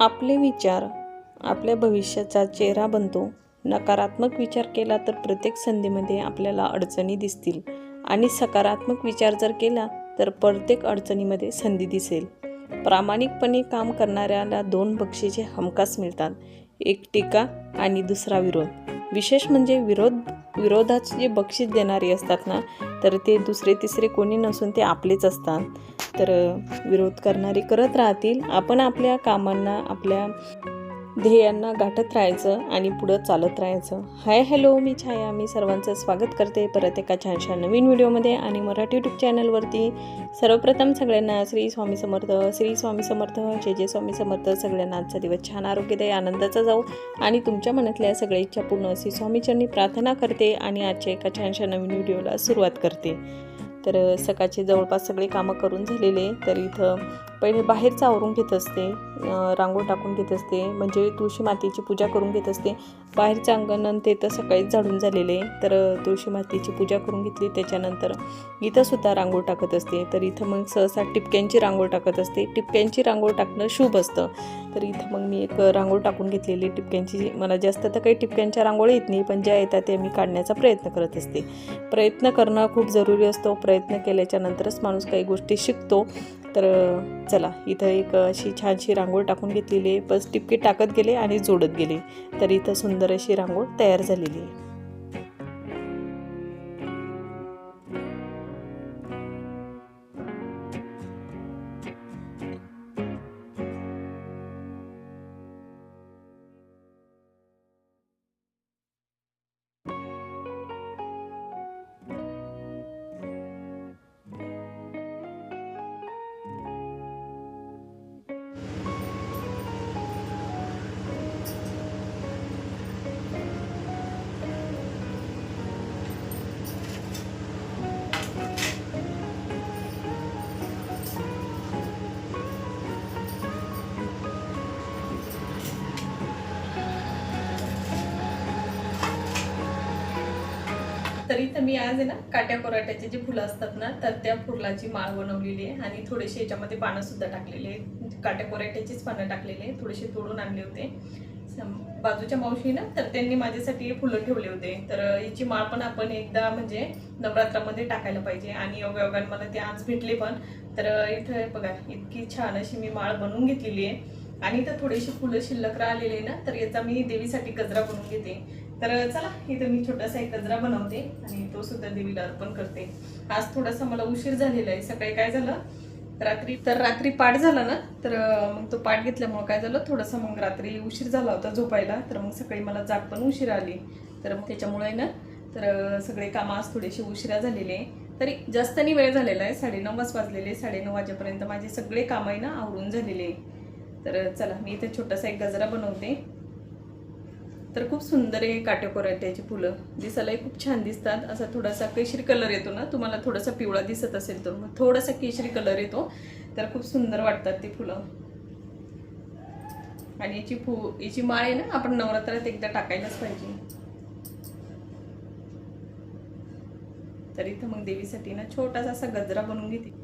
आपले विचार आपल्या भविष्याचा चेहरा बनतो. नकारात्मक विचार केला तर प्रत्येक संधीमध्ये आपल्याला अडचणी दिसतील. आणि सकारात्मक विचार जर केला तर प्रत्येक अडचणीमध्ये संधी दिसेल. प्रामाणिकपणे काम करणाऱ्याला दोन बक्षिसे हमखास मिळतात एक टीका आणि दुसरा विरोध. विशेष म्हणजे विरोध विरोधाचे जे बक्षीस देणारे असतात ना तर ते दुसरे तिसरे कोणी नसून ते आपलेच असतात. तर विरोध करणारे करत राहतील. आपण आपल्या कामांना आपल्या ध्येयांना गाठत राहायचं आणि पुढं चालत राहायचं. हाय हॅलो मी छाया. मी सर्वांचं स्वागत करते परत एका छानशा नवीन व्हिडिओमध्ये आणि मराठी यूट्यूब चॅनलवरती. सर्वप्रथम सगळ्यांना श्री स्वामी समर्थ श्री स्वामी समर्थ जे जे स्वामी समर्थ. सगळ्यांना आजचा दिवस छान आरोग्यदायी आनंदाचा जाऊ आणि तुमच्या मनातल्या सगळ्या इच्छा पूर्ण अशी स्वामीचरणी प्रार्थना करते आणि आजच्या एका छानशा नवीन व्हिडिओला सुरुवात करते. तर सकाळचे जवळपास सगळे कामं करून झालेले तर इथं पहिले बाहेरचं आवरून घेत असते रांगोळ टाकून घेत असते म्हणजे तुळशी मातेची पूजा करून घेत असते. बाहेरचं अंगण ते तर सकाळीच झाडून झालेले तर तुळशी मातेची पूजा करून घेतली त्याच्यानंतर इथंसुद्धा रांगोळ टाकत असते. तर इथं मग सहसा टिपक्यांची रांगोळ टाकत असते. टिपक्यांची रांगोळ टाकणं शुभ असतं. तर इथं मग मी एक रांगोळ टाकून घेतलेली टिपक्यांची. मला जास्त तर काही टिपक्यांच्या रांगोळी येत नाही पण ज्या येतात त्या मी काढण्याचा प्रयत्न करत असते. प्रयत्न करणं खूप जरुरी असतो. प्रयत्न केल्याच्यानंतरच माणूस काही गोष्टी शिकतो. तर चला इथं एक अशी छानशी रांगोळ टाकून घेतलेली आहे. बस टिपकी टाकत गेले आणि जोडत गेले. तर इथं सुंदर अशी रांगोळ तयार झालेली आहे. तर इथं मी आज आहे ना काट्या कोराट्याचे जे फुलं असतात ना तर त्या फुलाची माळ बनवलेली आहे. आणि थोडेसे याच्यामध्ये पानं सुद्धा टाकलेले आहेत. काट्या कोराट्याचीच पानं टाकलेले थोडेसे तोडून आणले होते. बाजूच्या मावशी ना तर त्यांनी माझ्यासाठी हे फुलं ठेवले होते. तर याची माळ पण आपण एकदा म्हणजे नवरात्रामध्ये टाकायला पाहिजे. आणि योगायोगाने मला ते आज भेटले पण. तर इथं बघा इतकी छान अशी मी माळ बनवून घेतलेली आहे. आणि इथं थोडीशी फुलं शिल्लक राहिलेली आहे ना तर याचा मी देवीसाठी गजरा बनवून घेते. तर चला इथं मी छोटासा एक गजरा बनवते आणि तो सुद्धा देवीला अर्पण करते. आज थोडासा मला उशीर झालेला आहे. सकाळी काय झालं? रात्री तर रात्री पाठ झाला ना तर मग तो पाठ घेतल्यामुळे काय झालं? थोडासा मग रात्री उशीर झाला होता झोपायला. तर मग सकाळी मला जाग पण उशीर आली. तर मग त्याच्यामुळे ना तर सगळे कामं आज थोडेसे उशिरा झालेले आहे. तरी जास्त नाही वेळ झालेला आहे. साडेनऊ वाज वाजलेले साडेनऊ वाजेपर्यंत माझे सगळे कामं आहे ना आवरून झालेले आहे. तर चला मी इथे छोटासा एक गजरा बनवते. तर खूप सुंदर आहे त्याची फुलं. दिसायलाही खूप छान दिसतात. असा थोडासा केशरी कलर येतो ना तुम्हाला थोडासा पिवळा दिसत असेल तर मग थोडासा केशरी कलर येतो. तर खूप सुंदर वाटतात ती फुलं. आणि याची फु याची माळ आहे ना आपण नवरात्रात एकदा टाकायलाच पाहिजे. तर इथं मग देवीसाठी ना छोटासा असा गजरा बनवून घेते.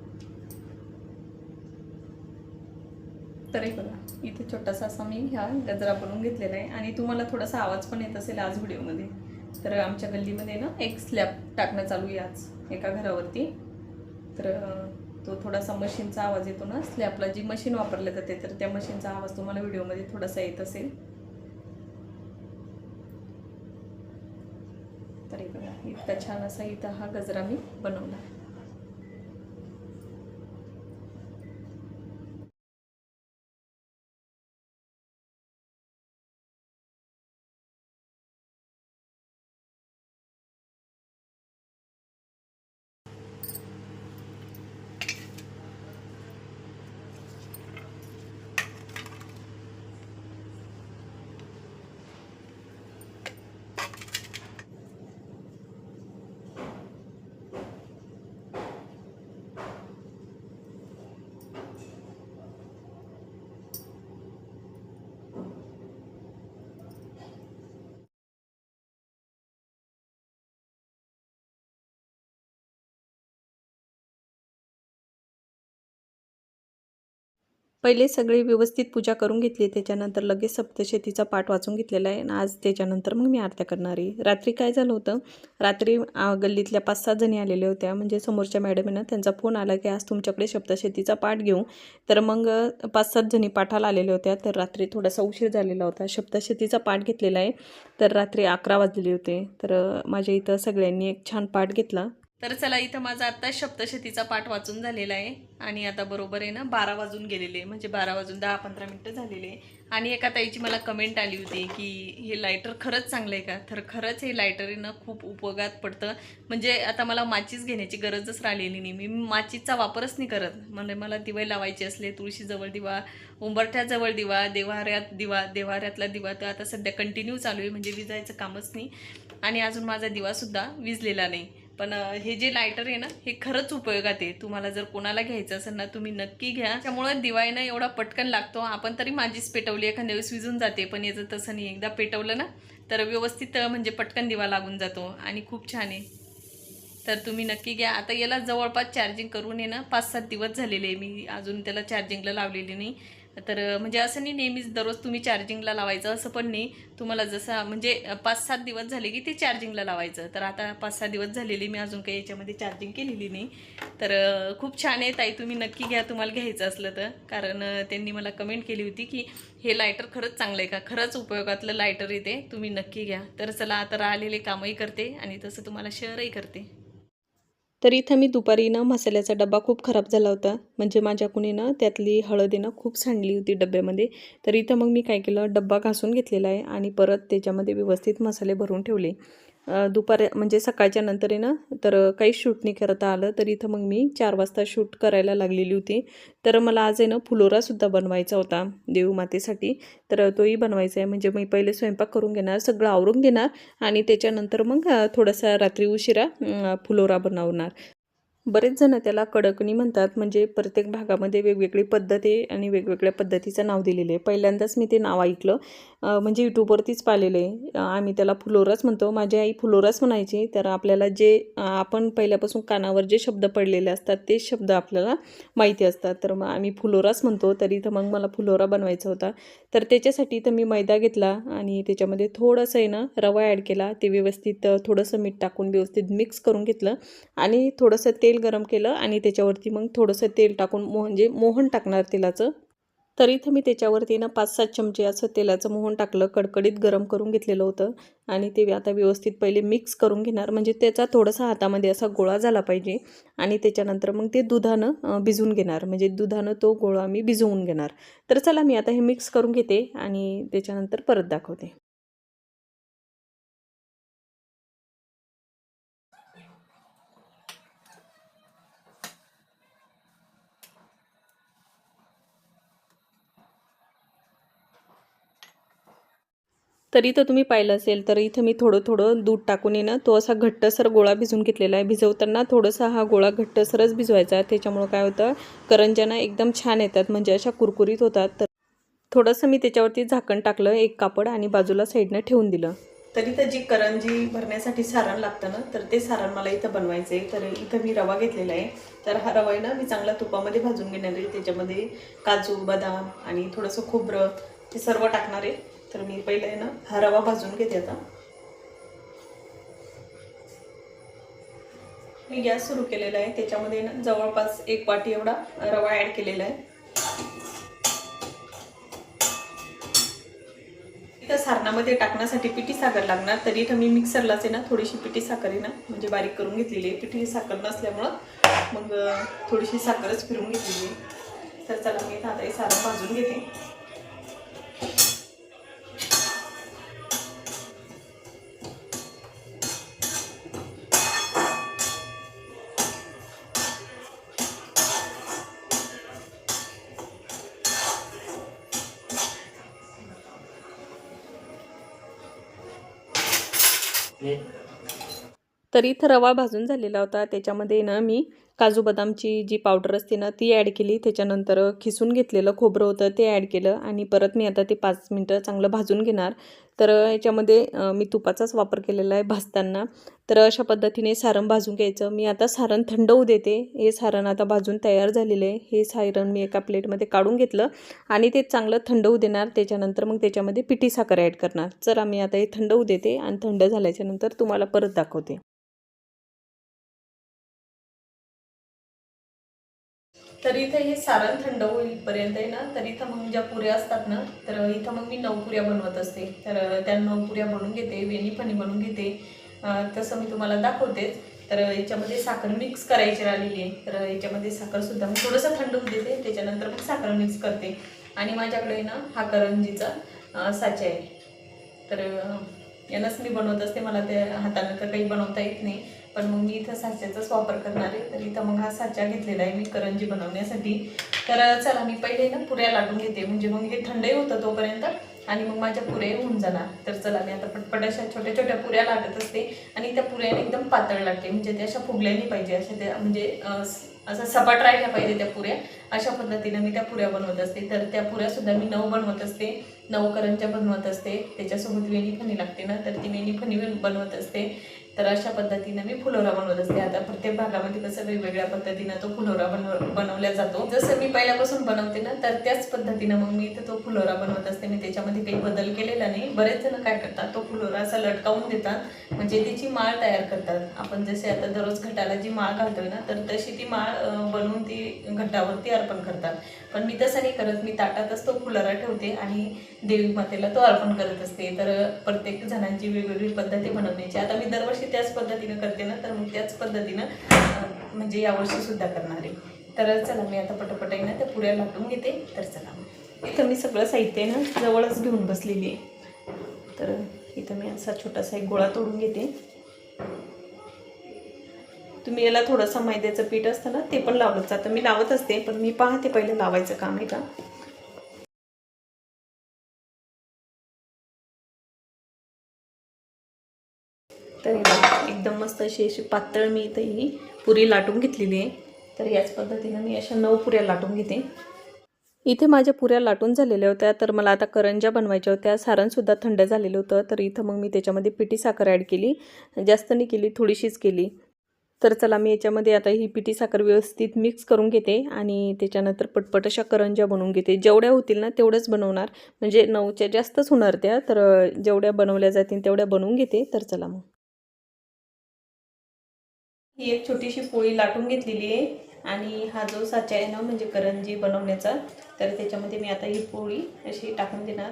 तर हे बघा इथे छोटासा असा मी ह्या गजरा बनवून घेतलेला आहे. आणि तुम्हाला थोडासा आवाज पण येत असेल आज व्हिडिओमध्ये. तर आमच्या गल्लीमध्ये ना एक स्लॅब टाकणं चालू आहे आज एका घरावरती. तर तो थोडासा मशीनचा आवाज येतो ना स्लॅबला जी मशीन वापरले जाते तर त्या मशीनचा आवाज तुम्हाला व्हिडिओमध्ये थोडासा येत असेल. तर हे बघा इतका छान असा इथं हा गजरा मी बनवला. पहिले सगळी व्यवस्थित पूजा करून घेतली त्याच्यानंतर लगेच सप्तशतीचा पाठ वाचून घेतलेला आहे आणि आज त्याच्यानंतर मग मी आरत्या करणार आहे. रात्री काय झालं होतं? रात्री गल्लीतल्या पाच सात जणी आलेल्या होत्या. म्हणजे समोरच्या मॅडम त्यांचा फोन आला की आज तुमच्याकडे सप्तशतीचा पाठ घेऊ. तर मग पाच सात जणी पाठाला आलेल्या होत्या. तर रात्री थोडासा उशीर झालेला होता. सप्तशतीचा पाठ घेतलेला आहे. तर रात्री अकरा वाजलेले होते. तर माझ्या इथं सगळ्यांनी एक छान पाठ घेतला. तर चला इथं माझा आत्ता सप्तशतीचा पाठ वाचून झालेला आहे. आणि आता बरोबर आहे ना बारा वाजून गेलेले म्हणजे बारा वाजून दहा पंधरा मिनटं झालेले आणि एका ताईची मला कमेंट आली होती की हे लायटर खरंच चांगलं आहे का? तर खरंच हे लायटर आहे ना खूप उपयोगात पडतं. म्हणजे आता मला माचीस घेण्याची गरजच राहिलेली नाही. मी माचीसचा वापरच नाही करत. म्हणजे मला दिवे लावायचे असले तुळशीजवळ दिवा उंबरठ्याजवळ दिवा देवाऱ्यात दिवा देवाऱ्यातला दिवा तर आता सध्या कंटिन्यू चालू आहे. म्हणजे विजायचं कामच नाही. आणि अजून माझा दिवासुद्धा विजलेला नाही. पण हे जे लायटर आहे ना हे खरंच उपयोगात आहे. तुम्हाला जर कोणाला घ्यायचं असेल ना तुम्ही नक्की घ्या. त्यामुळे दिवाळीनं एवढा पटकन लागतो. आपण तरी माझीच पेटवली एखाद्या वेळेस विजून जाते. पण याचं तसं नाही एकदा पेटवलं ना तर व्यवस्थित म्हणजे पटकन दिवा लागून जातो. आणि खूप छान आहे. तर तुम्ही नक्की घ्या. आता याला जवळपास चार्जिंग करून आहे ना पाच सात दिवस झालेले आहे. मी अजून त्याला चार्जिंगला लावलेली नाही. तर म्हणजे असं नाही नेहमीच दररोज तुम्ही चार्जिंगला लावायचं असं पण नाही. तुम्हाला जसं म्हणजे पाच सात दिवस झाले की ते चार्जिंगला लावायचं. तर आता पाच सहा दिवस झालेली मी अजून काही याच्यामध्ये चार्जिंग केलेली नाही. तर खूप छान आहे ताई तुम्ही नक्की घ्या तुम्हाला घ्यायचं असलं तर. कारण त्यांनी मला कमेंट केली होती की हे लायटर खरंच चांगलं आहे का? खरंच उपयोगातलं लायटर येते तुम्ही नक्की घ्या. तर चला आता राहिलेले कामही करते आणि तसं तुम्हाला शेअरही करते. तर इथं मी दुपारी ना मसाल्याचा डबा खूप खराब झाला होता. म्हणजे माझ्या कुणीनं त्यातली हळद खूप सांडली होती डब्यामध्ये. तर इथं मग मी काय केलं डब्बा घासून घेतलेला आहे आणि परत त्याच्यामध्ये व्यवस्थित मसाले भरून ठेवले. दुपार म्हणजे सकाळच्या नंतर आहे ना तर काही शूट नाही करता आलं तर इथं मग मी चार वाजता शूट करायला लागलेली होती. तर मला आज आहे ना फुलोरासुद्धा बनवायचा होता देवमातेसाठी तर तोही बनवायचा आहे. म्हणजे मी पहिले स्वयंपाक करून घेणार सगळं आवरून घेणार आणि त्याच्यानंतर मग थोडासा रात्री उशिरा फुलोरा बनवणार. बरेच जण त्याला कडकणी म्हणतात म्हणजे प्रत्येक भागामध्ये वेगवेगळी पद्धत आहे आणि वेगवेगळ्या पद्धतीचं नाव दिलेलं आहे. पहिल्यांदाच मी ते नाव ऐकलं. म्हणजे यूट्यूबवरतीच पाहिलेलं आहे. आम्ही त्याला फुलोराच म्हणतो. माझी आई फुलोराच म्हणायची. तर आपल्याला जे आपण पहिल्यापासून कानावर जे शब्द पडलेले असतात ते शब्द आपल्याला माहिती असतात. तर मग आम्ही फुलोराच म्हणतो. तरी तर मग मला फुलोरा बनवायचा होता. तर त्याच्यासाठी तर मी मैदा घेतला आणि त्याच्यामध्ये थोडंसं आहे ना रवा ॲड केला. ते व्यवस्थित थोडंसं मीठ टाकून व्यवस्थित मिक्स करून घेतलं. आणि थोडंसं तेल गरम केलं आणि त्याच्यावरती मग थोडंसं तेल टाकून म्हणजे मोहन टाकणार तेलाचं. तर इथं मी त्याच्यावरती ना पाच सात चमचे असं तेलाचं मोहन टाकलं कडकडीत गरम करून घेतलेलं होतं. आणि ते आता व्यवस्थित पहिले मिक्स करून घेणार. म्हणजे त्याचा थोडासा हातामध्ये असा गोळा झाला पाहिजे. आणि त्याच्यानंतर मग ते दुधानं भिजवून घेणार. म्हणजे दुधानं तो गोळा मी भिजवून घेणार. तर चला मी आता हे मिक्स करून घेते आणि त्याच्यानंतर परत दाखवते. तर इथं तुम्ही पाहिलं असेल तर इथं मी थोडं थोडं दूध टाकून येणं तो असा घट्टसर गोळा भिजून घेतलेला आहे. भिजवताना थोडासा हा गोळा घट्टसरच भिजवायचा. त्याच्यामुळं काय होतं करंजना एकदम छान येतात म्हणजे अशा कुरकुरीत होतात. तर थोडंसं मी त्याच्यावरती झाकण टाकलं एक कापड आणि बाजूला साईडनं ठेवून दिलं. तर इथं जी करंजी भरण्यासाठी सारण लागतं ना तर ते सारण मला इथं बनवायचं आहे तर इथं मी रवा घेतलेला आहे. तर हा रवा आहे ना मी चांगला तुपामध्ये भाजून घेणार आहे. त्याच्यामध्ये काजू बदाम आणि थोडंसं खोबरं हे सर्व टाकणार आहे. तर मी पहिलं आहे ना हा रवा भाजून घेते आता. मी गॅस सुरू केलेला आहे त्याच्यामध्ये ना जवळपास एक वाटी एवढा रवा ॲड केलेला आहे. इथं सारणामध्ये टाकण्यासाठी पिठी साखर लागणार तरी इथं मी मिक्सरलाच आहे ना थोडीशी पिठी साखर आहे ना म्हणजे बारीक करून घेतलेली आहे. पिठी साखर नसल्यामुळं मग थोडीशी साखरच फिरून घेतलेली आहे. तर चला मी आता हे सारण भाजून घेते. तर इथं रवा भाजून झालेला होता. त्याच्यामध्ये ना मी काजू बदामची जी पावडर असते ना ती ॲड केली. त्याच्यानंतर खिसून घेतलेलं खोबरं होतं ते ॲड केलं. आणि परत मी आता ते पाच मिनटं चांगलं भाजून घेणार. तर याच्यामध्ये मी तुपाचाच वापर केलेला आहे भाजताना. तर अशा पद्धतीने सारण भाजून घ्यायचं. मी आता सारण थंड होऊ देते. हे सारण आता भाजून तयार झालेलं आहे. हे सारण मी एका प्लेटमध्ये काढून घेतलं. आणि ते चांगलं थंड होऊ देणार. त्याच्यानंतर मग त्याच्यामध्ये पिठी साखर ॲड करणार. चला मी आता हे थंड होऊ देते. आणि थंड झाल्याच्यानंतर तुम्हाला परत दाखवते. तर इथे हे सारण थंड होईपर्यंत आहे ना तर इथं मग ज्या पुऱ्या असतात ना तर इथं मग मी नऊ पुऱ्या बनवत असते. तर त्या नऊ पुऱ्या बनवून घेते वेणी फणी बनवून घेते. तसं मी तुम्हाला दाखवतेच. तर याच्यामध्ये साखर मिक्स करायची राहिलेली आहे. तर याच्यामध्ये साखरसुद्धा मी थोडंसं थंड होऊ देते त्याच्यानंतर मग साखर मिक्स करते. आणि माझ्याकडे ना हा करंजीचा साचा आहे. तर यानंच मी बनवत असते. मला त्या हातानं तर काही बनवता येत नाही. पण मग मी इथं साच्याचाच वापर करणार आहे. तर इथं मग हा साचा घेतलेला आहे मी करंजी बनवण्यासाठी. तर चला मी पहिले ना पुऱ्या लाटून घेते. म्हणजे मग हे थंडही होतं तोपर्यंत आणि मग माझ्या पुऱ्या होऊन जाणार. तर चला मी आता पटपट अशा छोट्या छोट्या पुऱ्या लाटत असते आणि त्या पुऱ्याने एकदम पातळ लागते. म्हणजे त्या अशा फुगल्यानी पाहिजे. अशा त्या म्हणजे असं सपाट राहिल्या पाहिजे त्या पुऱ्या. अशा पद्धतीनं मी त्या पुऱ्या बनवत असते. तर त्या पुऱ्यासुद्धा मी नऊ बनवत असते. नऊ करंच्या बनवत असते. त्याच्यासोबत वेणी फणी लागते ना तर ती वेणी फणी बनवत असते. तर अशा पद्धतीनं मी फुलोरा बनवत असते. आता प्रत्येक भागामध्ये कसं वेगवेगळ्या पद्धतीनं तो फुलोरा बनव बनवला जातो. जसं मी पहिल्यापासून बनवते ना तर त्याच पद्धतीनं मग मी इथं तो फुलोरा बनवत असते. मी त्याच्यामध्ये काही बदल केलेला नाही. बरेच जण काय करतात तो फुलोरा असा लटकावून देतात म्हणजे त्याची माळ तयार करतात. आपण जसे आता दररोज घटाला जी माळ घालतोय ना तर तशी ती माळ बनवून ती घटावरती अर्पण करतात. पण मी तसं नाही करत. मी ताटातच तो फुलोरा ठेवते आणि देवी मातेला तो अर्पण करत असते. तर प्रत्येक जणांची वेगवेगळी पद्धती बनवण्याची. आता मी दरवर्षी त्याच पद्धतीनं करते ना तर मग त्याच पद्धतीनं म्हणजे यावर्षी सुद्धा करणार आहे. तर चला मी आता पटपट आहे ना त्या पुऱ्या लाटून घेते. तर चला. इथं मी सगळं साहित्य ना जवळच घेऊन बसलेली आहे. तर इथं मी असा छोटासा एक गोळा तोडून घेते. तुम्ही याला थोडंसं मैद्याचं पीठ असतं ना ते पण लावलं. जातं मी लावत असते पण मी पाहते पहिले लावायचं काम आहे का? तर एकदम मस्त अशी अशी पातळ मी इथं ही पुरी लाटून घेतलेली आहे. तर याच पद्धतीनं मी अशा नऊ पुऱ्या लाटून घेते. इथे माझ्या पुऱ्या लाटून झालेल्या होत्या तर मला आता करंज्या बनवायच्या होत्या. सारणसुद्धा थंड झालेलं होतं तर इथं मग मी त्याच्यामध्ये पिठी साखर ॲड केली. जास्त नाही केली थोडीशीच केली. तर चला मी याच्यामध्ये आता ही पिठी साखर व्यवस्थित मिक्स करून घेते आणि त्याच्यानंतर पटपट अशा करंज्या बनवून घेते. जेवढ्या होतील ना तेवढ्याच बनवणार. म्हणजे नऊच्या जास्तच होणार त्या तर जेवढ्या बनवल्या जातील तेवढ्या बनवून घेते. तर चला मग. ही एक छोटीशी पोळी लाटून घेतलेली आहे. आणि हा जो साचा आहे ना म्हणजे करंजी बनवण्याचा तर त्याच्यामध्ये मी आता ही पोळी अशी टाकून देणार.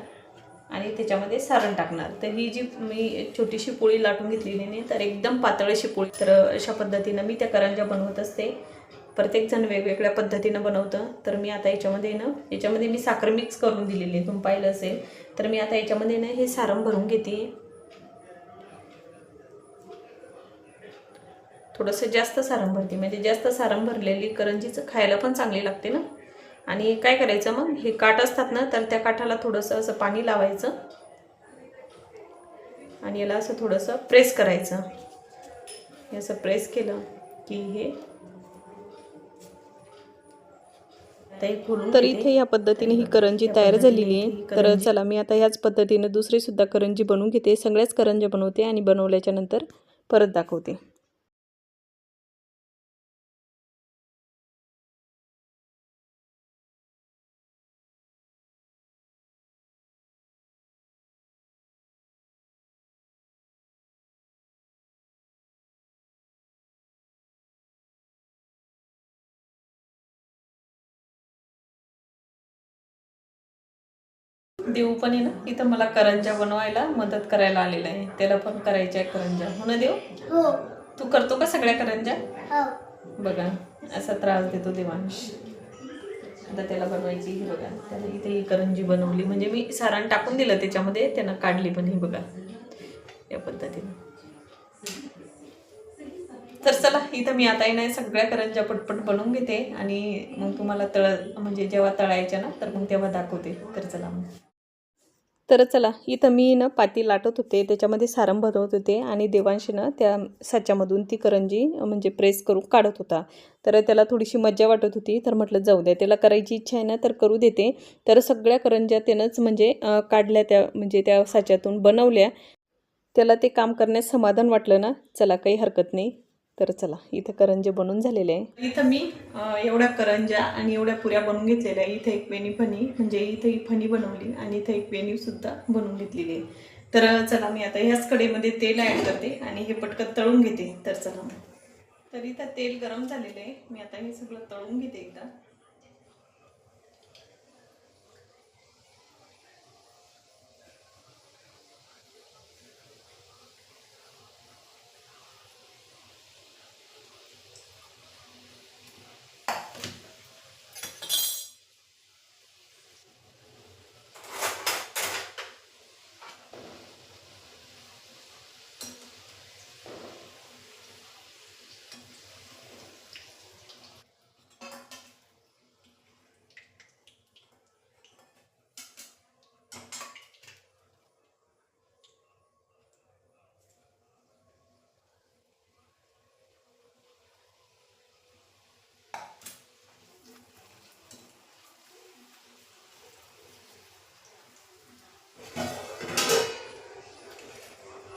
आणि त्याच्यामध्ये सारण टाकणार. तर ही जी मी छोटीशी पोळी लाटून घेतलेली नाही तर एकदम पातळ अशी पोळी. तर अशा पद्धतीनं मी त्या करंज्या बनवत असते. प्रत्येकजण वेगवेगळ्या पद्धतीनं बनवतं. तर मी आता याच्यामध्ये ना याच्यामध्ये मी साखर मिक्स करून दिलेली आहे. तुम्ही पाहिलं असेल तर मी आता याच्यामध्ये ना हे सारण भरून घेते. थोडंसं जास्त सारण भरते. म्हणजे जास्त सारण भरलेली करंजीचं खायला पण चांगली लागते ना. आणि काय करायचं मग? हे काठ असतात ना तर त्या काठाला थोडंसं असं पाणी लावायचं. आणि याला असं थोडंसं प्रेस करायचं. हे असं प्रेस केलं की हे तर इथे या पद्धतीने ही करंजी तयार झालेली आहे. तर चला मी आता ह्याच पद्धतीने दुसरी सुद्धा करंजी बनवून घेते. सगळ्याच करंज्या बनवते आणि बनवल्याच्या नंतर परत दाखवते. देऊ पण आहे ना. इथं मला करंजा बनवायला मदत करायला आलेला आहे. त्याला पण करायच्या आहे करंजा. हो ना देव? हो. तू करतो का सगळ्या करंजा? हो. बघा असा त्रास देतो देवांश. आता त्याला बनवायची ही बघा. त्याला इथे ही करंजी बनवली. म्हणजे मी सारण टाकून दिलं त्याच्यामध्ये त्यानं काढली पण ही बघा. या पद्धतीने. तर चला इथं मी आता नाही सगळ्या करंज्या पटपट बनवून घेते आणि मग तुम्हाला तळ म्हणजे जेव्हा तळायच्या ना तर मग तेव्हा दाखवते. तर चला मग. तर चला इथं मी ना पाती लाटत होते त्याच्यामध्ये सारं भरवत होते आणि देवांशीनं त्या साच्यामधून ती करंजी म्हणजे प्रेस करून काढत होता. तर त्याला थोडीशी मज्जा वाटत होती तर म्हटलं जाऊ द्या त्याला करायची इच्छा आहे ना तर करू देते. तर सगळ्या करंज्या त्यानंच म्हणजे काढल्या त्या म्हणजे त्या साच्यातून बनवल्या. त्याला ते काम करण्यास समाधान वाटलं ना चला काही हरकत नाही. तर चला इथं करंजे बनून झालेले आहे. इथं मी एवढ्या करंज्या आणि एवढ्या पुऱ्या बनवून घेतलेल्या आहे. इथं एक वेणी फणी म्हणजे इथं ही फणी बनवली आणि इथं एक वेणी सुद्धा बनवून घेतलेली आहे. तर चला मी आता ह्याच कडेमध्ये तेल ॲड करते आणि हे पटकन तळून घेते. तर चला. तर इथं तेल गरम झालेलं आहे. मी आता हे सगळं तळून घेते एकदा.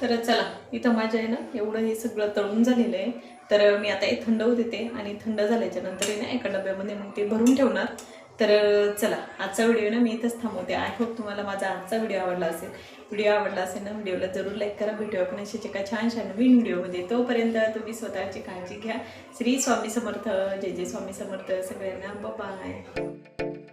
तर चला इथं माझ्या आहे ना एवढं हे सगळं तळून झालेलं आहे. तर मी आता हे थंड होऊ देते आणि थंड झाल्याच्यानंतर ना एका डब्यामध्ये मग ते भरून ठेवणार. तर चला आजचा व्हिडिओ ना मी इथंच थांबवते. आय होप तुम्हाला माझा आजचा व्हिडिओ आवडला असेल. व्हिडिओ आवडला असेल ना व्हिडिओला जरूर लाईक करा. भेटूया आपण अशाच एका छान छान नवीन व्हिडिओमध्ये. तोपर्यंत तुम्ही स्वतःची काळजी घ्या. श्री स्वामी समर्थ जय जय स्वामी समर्थ सगळ्यांना बाय